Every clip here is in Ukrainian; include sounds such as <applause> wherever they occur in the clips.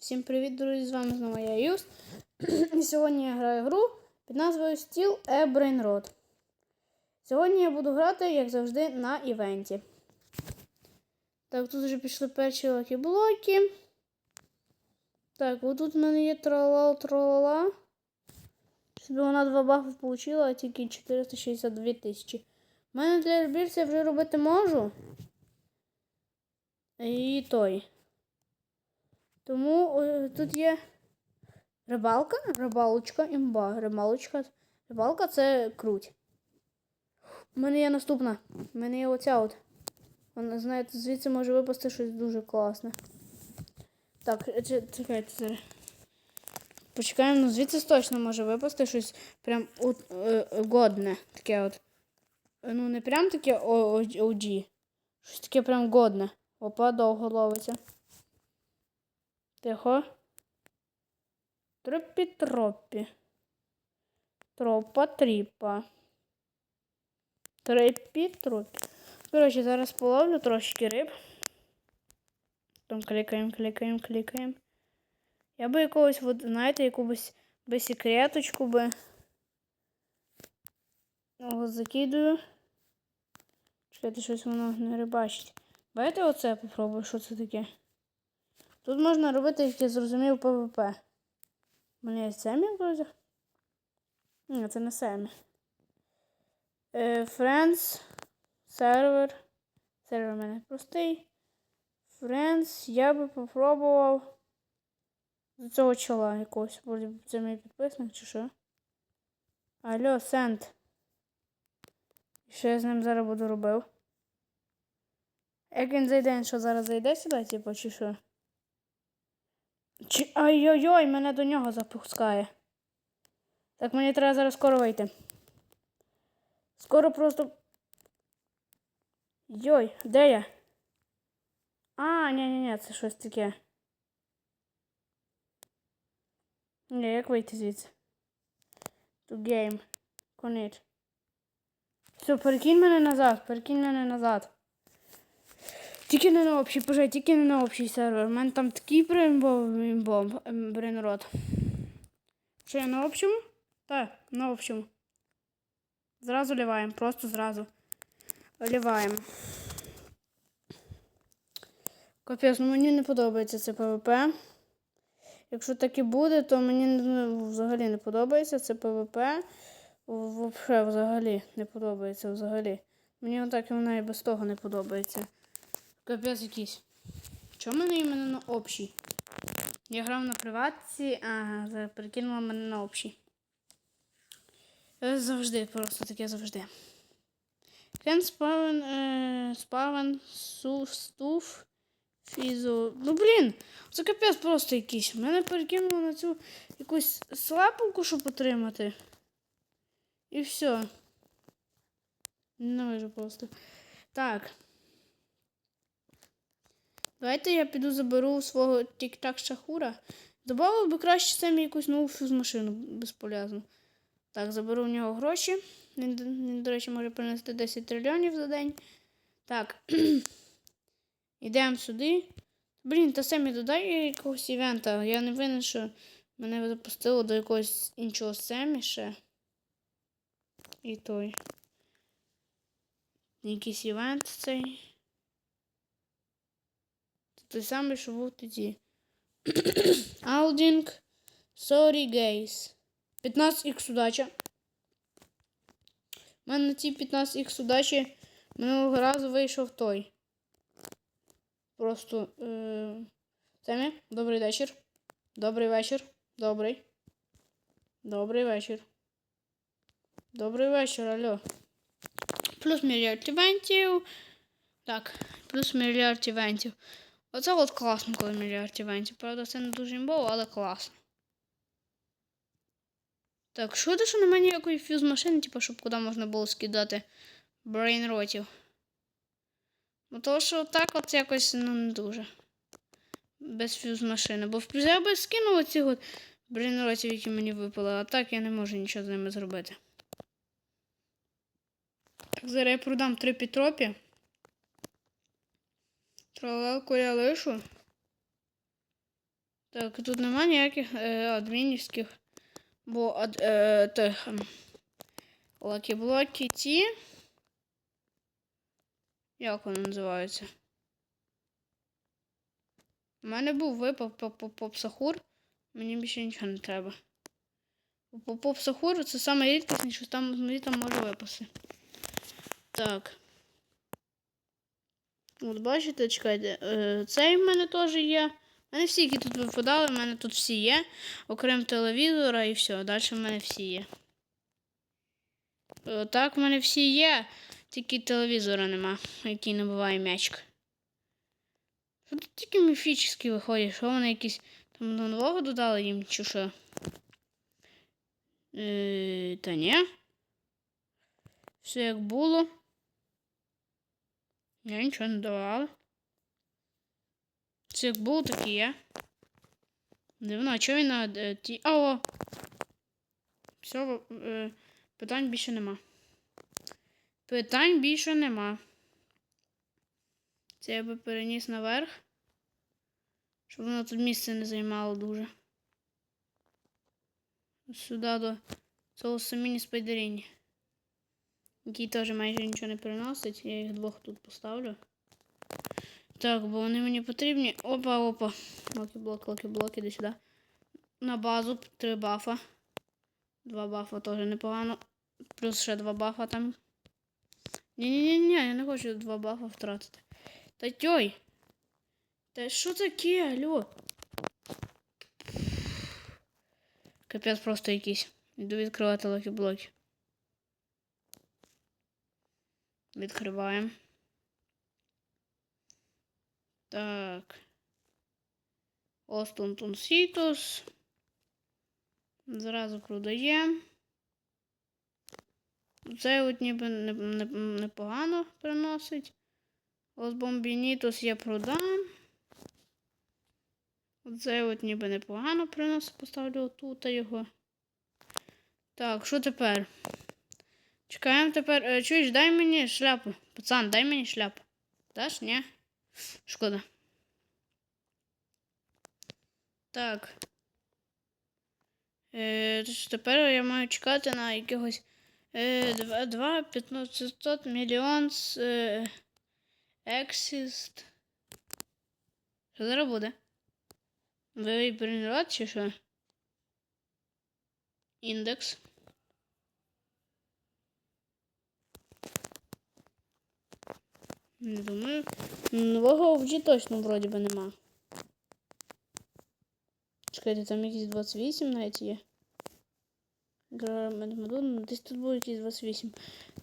Всім привіт, друзі! З вами знову я Юст. <clears throat> І сьогодні я граю гру під назвою Steel A Brain Rot. Сьогодні я буду грати, як завжди, на івенті. Так, тут вже пішли перші лакі блоки. Так, отут в мене є тролала тролала. Собі вона два бафи отримала, а тільки 462 тисячі. У мене для ребірця вже робити можу. І той. Тому тут є рибалка, рибалочка, імба. Рибалочка. Рибалка це круть. У мене є наступна. У мене є оця от. Вона, знаєте, звідси може випасти щось дуже класне. Так, е, чекайте зараз. Почекаємо, ну звідси точно може випасти щось прям от, е, годне. Таке от. Е, Ну, не прям таке OG. Щось таке прям годне. Опа, довго ловиться. Тихо. Тропі тропі. Тропа тріпа. Трипі тропі. Коротше, зараз половлю трошки риб. Там клікаємо, клікаємо, клікаємо. Я би якогось, от, знаєте, якусь би секреточку би. О, закидую. Чекайте, щось воно не рибачить. Давайте оце попробую, що це таке. Тут можна робити, як я зрозумів, ПВП. У мене є семі, друзі? Ні, це не семі. Е, Friends, сервер. Сервер у мене простий. Friends, я би попробував з цього чола якогось. Вроді б це мій підписник чи що. Алло, Сент. Що я з ним зараз буду робив? Як він зайде, що зараз зайде сюди, типу, чи що? Чи... Ай-ой-ой, мене до нього запускає. Так, мені треба зараз скоро вийти. Скоро просто. Йой, де я? А, ні, ні, ні, це щось таке. Ні, як вийти звідси? To game. Конеч. Все, перекинь мене назад, перекинь мене назад. Тільки не на общий, пожалуй, тільки не на общий сервер. У мене там такий брейнрод. Що я на общому? Так, на общому. Зразу ливаємо, просто зразу. Ливаємо. Капець, ну мені не подобається це ПВП. Якщо так і буде, то мені ну, взагалі не подобається це ПВП. Взагалі, взагалі не подобається взагалі. Мені отак і вона і без того не подобається. Капець якийсь. Чому мене іменно на общий? Я грав на приватці, ага, перекинула мене на общий. Е, Завжди, просто таке завжди. Кен спавен, е, спавен, су, стуф, фізу. Ну блін, це капець просто якийсь. Мене перекинуло на цю якусь слапулку, щоб отримати. І все. Ненавижу просто. Так. Давайте я піду заберу свого тік-так шахура. Добавив би краще самі якусь нову фюз-машину безполезну. Так, заберу в нього гроші. Він, він, до речі, може принести 10 трильйонів за день. Так. <clears throat> Йдемо сюди. Блін, та самі додай якогось івента. Я не винен, що мене запустило до якогось іншого семі ще. І той. Якийсь івент цей. Той самий, що був тоді. <clears throat> Алдінг. Sorry, guys. 15х удача. У мене на цій 15х удачі минулого разу вийшов той. Просто. Е... Семі, добрий вечір. Добрий вечір. Добрий. Добрий вечір. Добрий вечір, алло. Плюс мільярд івентів. Так, плюс мільярд івентів. Оце от класно, коли мільярд івентів. Правда, це не дуже імбово, але класно. Так, шкода, що немає ніякої фюз машини, типу, щоб куди можна було скидати брейнротів. Бо то, що так от якось ну, не дуже. Без фюз машини. Бо в я би скинув оці от брейнротів, які мені випали, а так я не можу нічого з ними зробити. Так, зараз я продам три пітропі. Тролелку я лишу. Так, тут нема ніяких е, адмінівських. Бо ад, е, тих, ем, лакі-блоки ті. Як вони називаються? У мене був випав по, по, по. Мені більше нічого не треба. По, по псахуру це саме рідкісне, що там, там може випасти. Так. От бачите, чекайте, е, цей в мене теж є. У мене всі, які тут випадали, в мене тут всі є. Окрім телевізора і все. Далі в мене всі є. Е, Так, в мене всі є. Тільки телевізора нема, який набиває м'ячик. Тут тільки міфічні виходять? Що вони якісь там до нового додали їм чи що? Е, та ні. Все як було. Я нічого не давала. Все як було, так і є. Дивно, а чого він на е, ті. О! Все, е, питань більше нема. Питань більше нема. Це я би переніс наверх. Щоб воно тут місце не займало дуже. Сюди до цього саміні спайдеріні. Який теж майже нічого не переносить. Я їх двох тут поставлю. Так, бо вони мені потрібні. Опа, опа. Локі блок, локі блок, іди сюди. На базу три бафа. Два бафа теж непогано. Плюс ще два бафа там. Ні-ні-ні, я не хочу два бафа втратити. Та тьой! Та що таке, алло? Капець просто якийсь. Іду відкривати локі Відкриваємо. Так. Остунтун Сітус. Зразу продаємо. Це от ніби не- не- непогано приносить. Ось бомбінітус я продам. Оце от ніби непогано приносить. Поставлю отут його. Так, що тепер? Чекаємо тепер. Е, Чуєш, дай мені шляпу. Пацан, дай мені шляпу. Даш? Ні? Шкода. Так. Е, тепер я маю чекати на якихось е, 2, 2 1500 мільйон з е, Exist. Що зараз буде? Ви бренерот чи що? Індекс. Не думаю. Нового OG точно вроді би нема. Чекайте, там якісь 28 навіть є. Грамадмадон, десь тут буде якісь 28.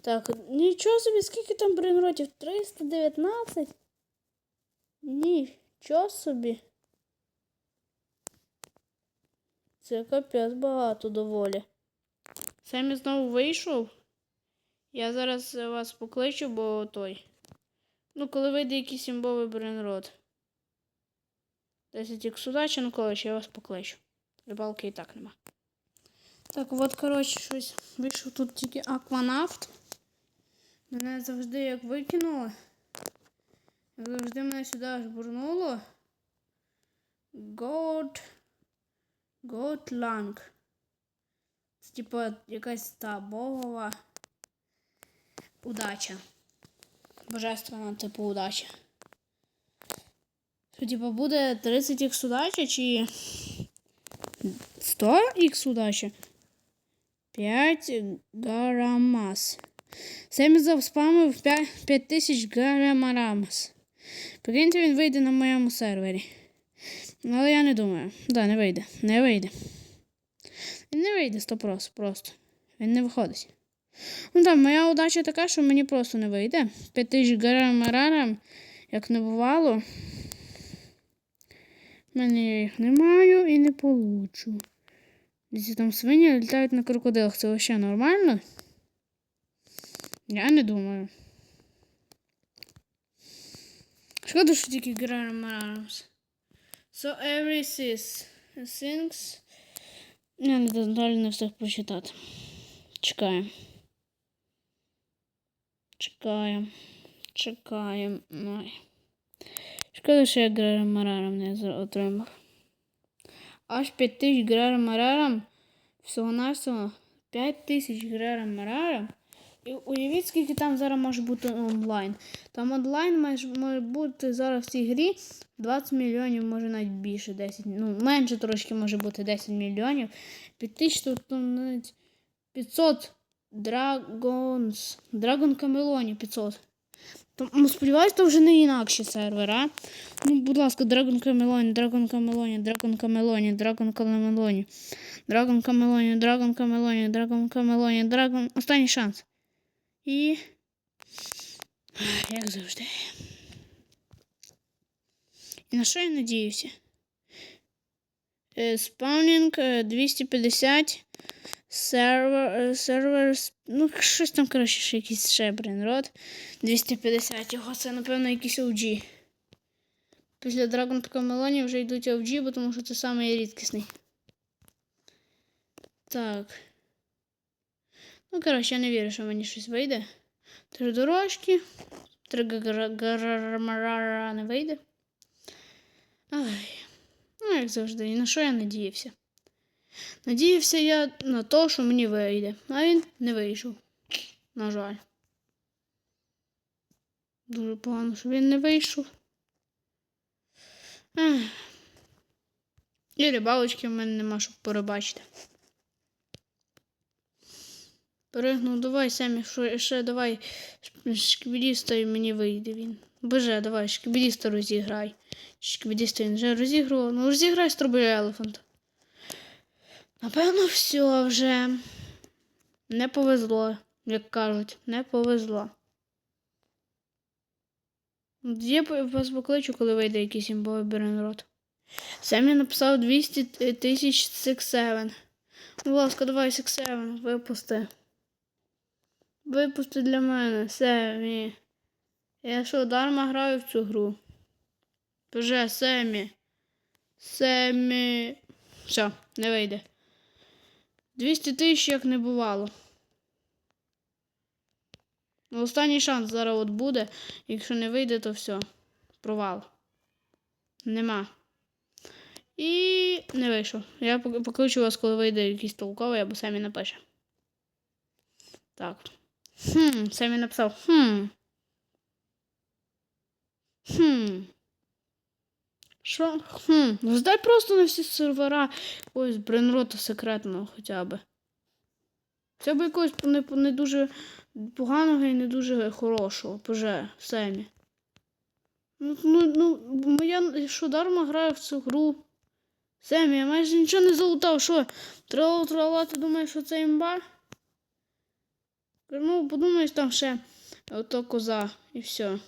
Так, нічого собі, скільки там брейнротів? 319? Нічого собі. Це капець багато доволі. Самі знову вийшов. Я зараз вас покличу, бо той. Ну, коли вийде якийсь імбовий бренрод. 10 ікс удачі, ну ще я вас покличу. Рибалки і так нема. Так, от, коротше, щось вийшов тут тільки акванавт. Мене завжди як викинуло. Завжди мене сюди аж бурнуло. Lang. Це типу якась та богова удача. Божественна, типу, удача. Що, типу, буде 30 х удача чи 100 х удача? 5 гарамас. Семі завспамив 5000 гарамарамас. Прикиньте, він вийде на моєму сервері. Але я не думаю. Да, не вийде. Не вийде. Він не вийде 100% просто. Він не виходить. Ну так, моя удача така, що мені просто не вийде. 5000 гарам-марарам, як не бувало. У мене я їх не маю і не получу. Десь там свині літають на крокодилах. Це взагалі нормально? Я не думаю. Шкода, що тільки гарам-марамс. So every sis things. Я не далі не встиг прочитати. Чекаємо. Чекаємо. Чекаємо. Шкода, що я граром мараром не отримав. аж 5 тисяч грерам марерам. Всього навсього 5 тисяч грерам марерам. І уявіть, скільки там зараз може бути онлайн. Там онлайн може, бути зараз в цій грі 20 мільйонів, може навіть більше 10. Ну, менше трошки може бути 10 мільйонів. 5 тисяч, то там навіть 500 Dragons. Dragon Камелоні 500. То, ну, сподіваюсь, то вже не інакші сервера. Ну, будь ласка, Dragon Камелоні, Dragon Камелоні, Dragon Камелоні, Dragon Камелоні, Dragon Камелоні, Dragon Камелоні, Dragon Камелоні, Dragon... Останній шанс. І. Як завжди. І на що я надіюся? Е, Спаунінг е, 250. Сервер, сервер, ну, щось там, коротше, ще якийсь ще брейнрод. 250 його, це, напевно, якийсь OG. Після Dragon Камелоні вже йдуть OG, бо тому що це самий рідкісний. Так. Ну, коротше, я не вірю, що мені щось вийде. Три дорожки. Три гармарара не вийде. Ай. Ну, як завжди, на що я надіявся? Надіявся я на те, що мені вийде, а він не вийшов. На жаль. Дуже погано, що він не вийшов. Ех. І рибалочки в мене нема, щоб порибачити. Перегнув, давай, Семі, що ще давай шкібідіста і мені вийде він. Боже, давай, шкібідіста розіграй. Шкібідіста він вже розігрував. Ну розіграй Strawberry Elephant. Напевно, все вже. Не повезло, як кажуть, не повезло. Я вас покличу, коли вийде якийсь імбовий Беренрод. Семі написав 200 тисяч 6-7. Будь ласка, давай 6-7, випусти. Випусти для мене, Семі. Я що, дарма граю в цю гру? Вже, Семі. Семі. Все, не вийде. 200 тисяч як не бувало. Ну, Останній шанс зараз от буде. Якщо не вийде, то все. Провал. Нема. І не вийшов. Я пок- покличу вас, коли вийде якийсь толковий, або самі напише. Так. Хм, самі написав. Хм. Хм. Що? Хм. Ну, здай просто на всі сервера якогось бренрота секретного хоча б. Хоча б якогось не, не дуже поганого і не дуже хорошого. Поже, Семі. Ну, ну, ну, моя що дарма граю в цю гру. Семі, я майже нічого не залутав. Що? Трала, ти думаєш, що це імба? Ну, подумаєш, там ще ото коза і все.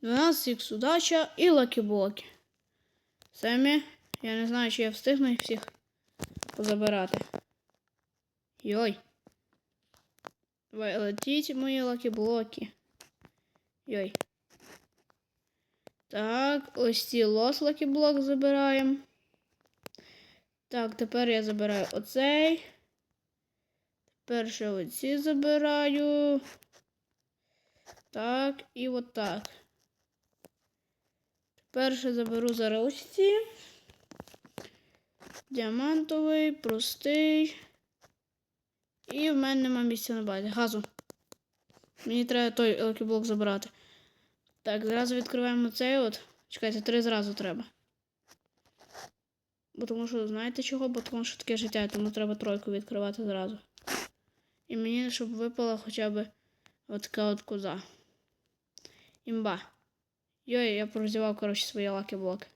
12 ікс удача і лакі-блоки. Семі, я не знаю, чи я встигну їх всіх позабирати. Йой. Давай, летіть мої лакі-блоки. Йой. Так, ось ці лос лакі-блок забираємо. Так, тепер я забираю оцей. Тепер ще оці забираю. Так, і отак. Перше заберу зараз ось ці. Діамантовий, простий. І в мене нема місця на базі. Газу. Мені треба той лакіблок забрати. Так, зразу відкриваємо цей от. Чекайте, три зразу треба. Бо тому що, знаєте чого? Бо тому що таке життя, тому треба тройку відкривати зразу. І мені, щоб випала хоча б от така от коза. Імба. Йой, я прозівав, коротше, свої лаки-блоки.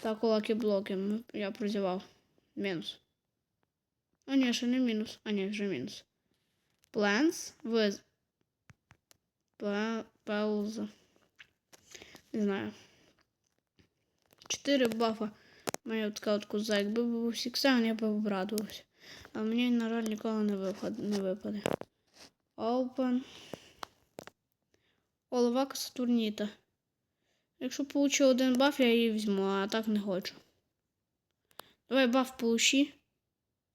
Так, у лаки-блоки м, я прозівав. Мінус. А ні, ще не мінус. А ні, вже мінус. Plans with пауза. Не знаю. Чотири бафа. Моя така от коза. Якби був Сіксен, я б обрадувався. А мені, на жаль, ніколи не, випад... не випаде. Open. Оловака Сатурніта. Якщо получу один баф, я її візьму, а так не хочу. Давай баф получи.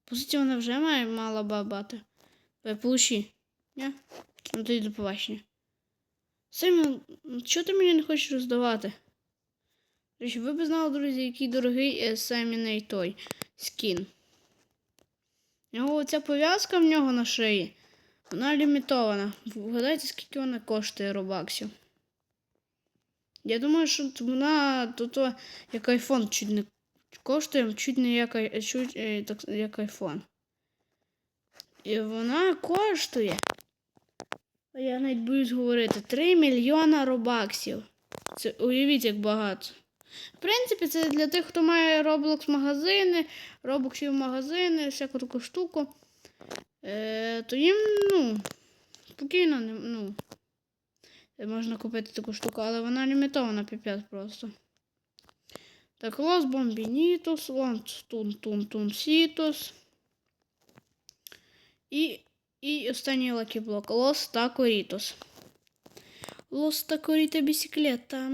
По суті, вона вже має мало бабати. Давай получи. Ні? Ну тоді до побачення. Семен, чого ти мені не хочеш роздавати? Речі, ви б знали, друзі, який дорогий е, Семіней той скін. У нього оця пов'язка в нього на шиї. Вона лімітована. Вгадайте, скільки вона коштує робаксів. Я думаю, що вона то, то як айфон чуть не коштує, чуть не як, чуть, е, як айфон. І вона коштує. Я навіть боюсь говорити 3 мільйона робаксів. Це уявіть, як багато. В принципі, це для тих, хто має Roblox магазини, Robloxів магазини, всяку таку штуку. Е, то їм, ну, спокійно, ну, можна купити таку штуку, але вона лімітована піпець просто. Так, Лос Бомбінітос, Лонс Тун Тун Тун Сітос. І, і останній лакіблок. Лос Такорітос. Лос Такоріта бісіклета.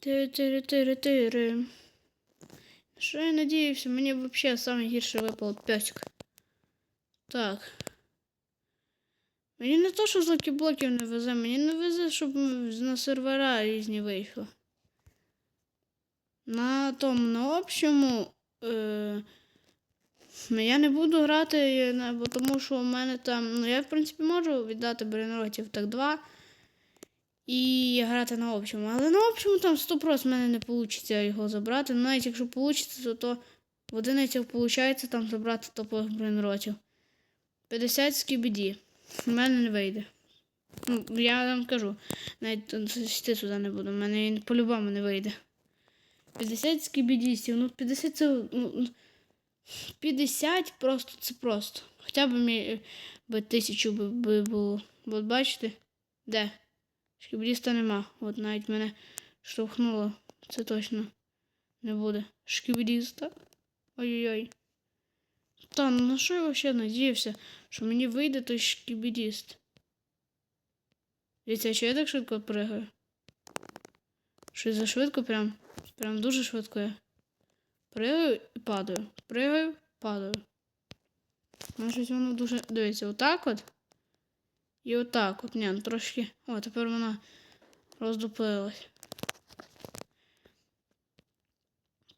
Тири-тири-тири-тири. Що я надіявся, мені взагалі найгірше випав песик. Так. Мені не то, що з лакіблоків не везе, мені не везе, щоб на сервера різні вийшло. На тому, на общому. Е- я не буду грати, бо тому що у мене там. Ну, я, в принципі, можу віддати Брейнротів так 2 і грати на общому. Але на общому там 100% в мене не вийде його забрати. Ну, навіть якщо вийде, то, то в одиницях виходить там забрати топових брейнротів. 50 скібіді. В мене не вийде. Ну, я вам кажу, навіть йти сюди не буду, в мене він по-любому не вийде. 50 скібідістів, ну 50 це. Ну, 50 просто це просто. Хоча б мені би тисячу би, би було. От бачите? Де? Шкібдіста нема. От навіть мене штовхнуло. Це точно не буде. Шкібдіста. Ой-ой-ой. Та, ну на що я взагалі надіявся, що мені вийде той шкібідіст? Дивіться, що я так швидко пригаю? Щось за швидко прям. Прям дуже швидко я. Пригаю і падаю. Пригаю, падаю. Ну, щось воно дуже. Дивіться, отак от. І отак от. Ні, ну трошки. О, тепер вона роздуплилась.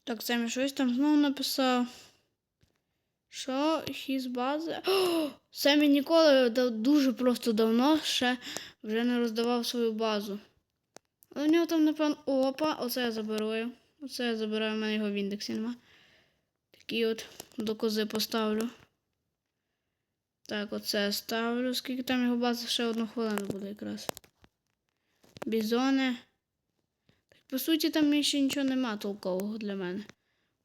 Так, Семі щось там знову написав. Що хіз? О, Семі ніколи дуже просто давно ще вже не роздавав свою базу. Але в нього там, напевно, опа, оце я заберу. Оце я забираю, в мене його в індексі нема. Такі от до кози поставлю. Так, оце ставлю. Скільки там його база ще одну хвилину буде якраз. Бізони. Так, по суті, там ще нічого нема толкового для мене.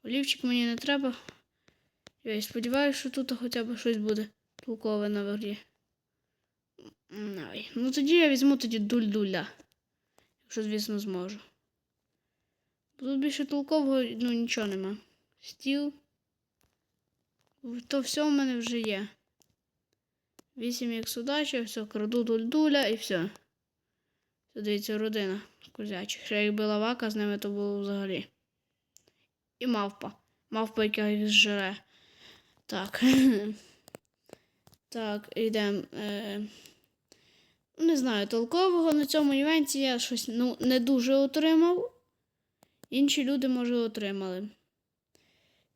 Олівчик мені не треба. Я сподіваюся, що тут хоча б щось буде толкове на верді. Ну тоді я візьму тоді дуль-дуля. Якщо, звісно, зможу. Тут більше толкового ну, нічого нема. Стіл. То все в мене вже є. 8 як судача, все, краду дуль-дуля і все. Це дивіться, родина козячих. Ще якби лавака з ними, то було взагалі. І мавпа. Мавпа, яка їх зжере. Так. так, йдемо. Е... Не знаю, толкового на цьому івенті я щось ну, не дуже отримав. Інші люди, може, отримали.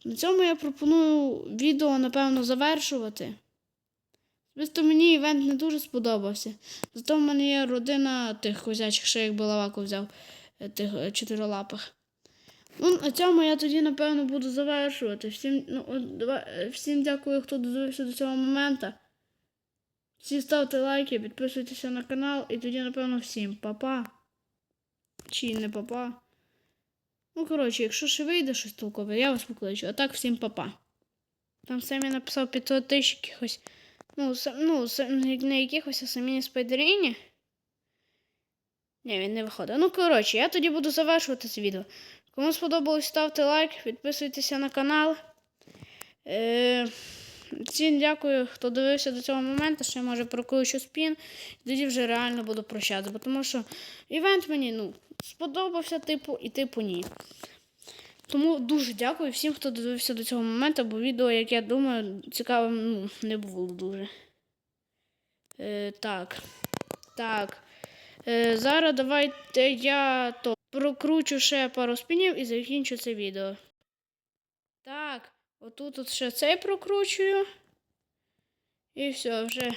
На цьому я пропоную відео, напевно, завершувати. Просто мені івент не дуже сподобався. Зато в мене є родина тих козячих, ще якби лаваку взяв е, тих е, чотирилапих. Ну, на цьому я тоді, напевно, буду завершувати. Всім, ну, е, всім дякую, хто додивився до цього моменту. Всі ставте лайки, підписуйтеся на канал і тоді, напевно, всім па-па. Чи не па-па. Ну, коротше, якщо ще вийде щось толкове, я вас покличу. А так всім па-па. Там Семі написав 500 тисяч якихось. Ну, сам, ну, не якихось, а самі спайдеріні. Ні, він не виходить. Ну, коротше, я тоді буду завершувати це відео. Кому сподобалось, ставте лайк, підписуйтеся на канал. Е, всім дякую, хто дивився до цього моменту. Ще може прокручу спін. Тоді вже реально буду прощатися. Бо Тому що івент мені ну, сподобався, типу, і типу ні. Тому дуже дякую всім, хто додивився до цього моменту, бо відео, як я думаю, цікавим ну, не було дуже. Е, так. Так. Е, зараз давайте я то. Прокручу ще пару спінів і закінчу це відео. Так, отут от ще цей прокручую. І все, вже.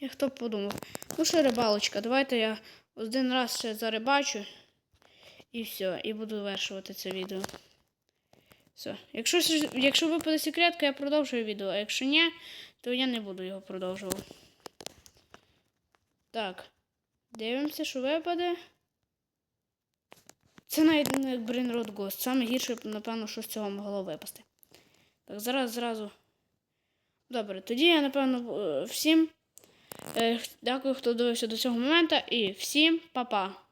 Я хто б подумав. Ну, ще рибалочка. Давайте я один раз ще зарибачу. І все, і буду завершувати це відео. Все. Якщо, якщо випаде секретка, я продовжую відео, а якщо ні, то я не буду його продовжувати. Так. Дивимося, що випаде. Це навіть не Rot Ghost. Саме гірше, напевно, що з цього могло випасти. Так, зараз зразу. Добре, тоді я, напевно, е, всім. е, Дякую, хто дивився до цього моменту, і всім па-па.